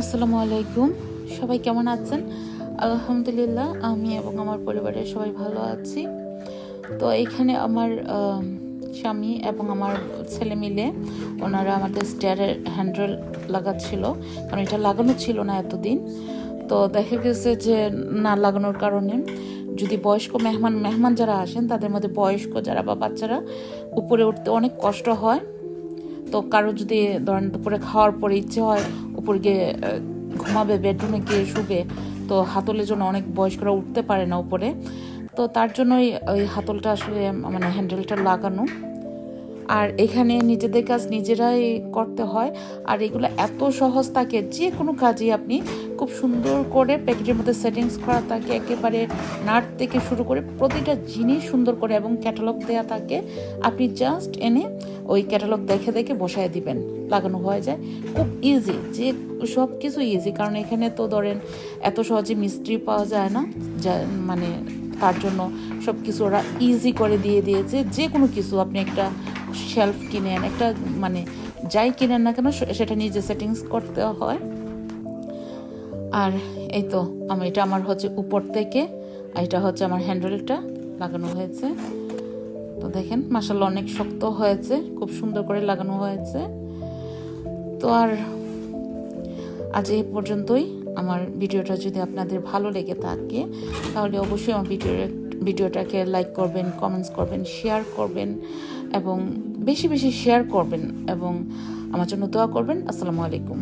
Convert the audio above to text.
আসসালামু আলাইকুম। সবাই কেমন আছেন? আলহামদুলিল্লাহ, আমি এবং আমার পরিবারের সবাই ভালো আছি। তো এখানে আমার স্বামী এবং আমার ছেলে মিলে ওনারা আমাদের স্টেয়ারের হ্যান্ডেল লাগাচ্ছিল। কারণ এটা লাগানো ছিল না এতদিন। তো দেখা গেছে যে না লাগানোর কারণে যদি বয়স্ক মেহমান মেহমান যারা আসেন, তাদের মধ্যে বয়স্ক যারা বা বাচ্চারা উপরে উঠতে অনেক কষ্ট হয়। তো কারও যদি ধরেন দুপুরে খাওয়ার পরে ইচ্ছে হয় উপর গিয়ে ঘুমাবে বেডরুমে গিয়ে শুবে, তো হাতলের জন্য অনেক বয়স্করা উঠতে পারে না উপরে। তো তার জন্যই ওই হাতলটা আসলে মানে হ্যান্ডেলটা লাগানো। আর এখানে নিজেদের কাজ নিজেরাই করতে হয়। আর এগুলো এত সহজ থাকে যে কোনো কাজই আপনি খুব সুন্দর করে প্যাকেটের মধ্যে সেটিংস করা থাকে, একেবারে নাট থেকে শুরু করে প্রতিটা জিনিস সুন্দর করে এবং ক্যাটালগ দেওয়া থাকে। আপনি জাস্ট এনে ওই ক্যাটালগ দেখে দেখে বসায় দিবেন, লাগানো হয়ে যায়। খুব ইজি যে সব কিছু ইজি কারণ এখানে তো ধরেন এত সহজে মিস্ত্রি পাওয়া যায় না। যা মানে তার জন্য সব কিছু ওরা ইজি করে দিয়ে দিয়েছে। যে কোনো কিছু আপনি একটা শেলফ কিনেন, একটা মানে যাই কিনেন না কেন সেটা নিজে সেটিংস করতে হয়। আর এই তো, আমি এটা আমার হচ্ছে উপর থেকে, আর এটা হচ্ছে আমার হ্যান্ডেলটা লাগানো হয়েছে। তো দেখেন মাসাল্লাহ অনেক শক্ত হয়েছে, খুব সুন্দর করে লাগানো হয়েছে। তো আর আজ এই পর্যন্তই। আমার ভিডিওটা যদি আপনাদের ভালো লেগে থাকে, তাহলে অবশ্যই আমার ভিডিও ভিডিওটাকে লাইক করবেন কমেন্টস করবেন শেয়ার করবেন এবং বেশি বেশি শেয়ার করবেন এবং আমার জন্য দোয়া করবেন। আসসালামু আলাইকুম।